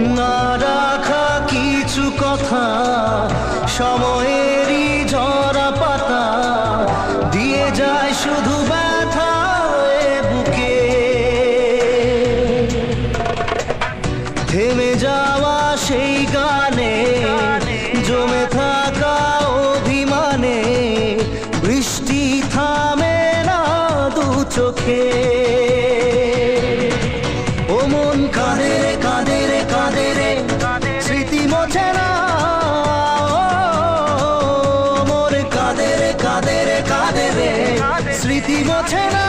না রাখা কিছু কথা, সময়েরই ঝরা পাতা, দিয়ে যায় শুধু ব্যথা বুকে। যাওয়া জমে অভিমানে, বৃষ্টি দু চোখে। মন কাঁদে রে কাঁদে রে কাঁদে রে। স্মৃতি মোছে না। মোর কাঁদে রে কাঁদে রে কাঁদে রে। স্মৃতি মোছে না।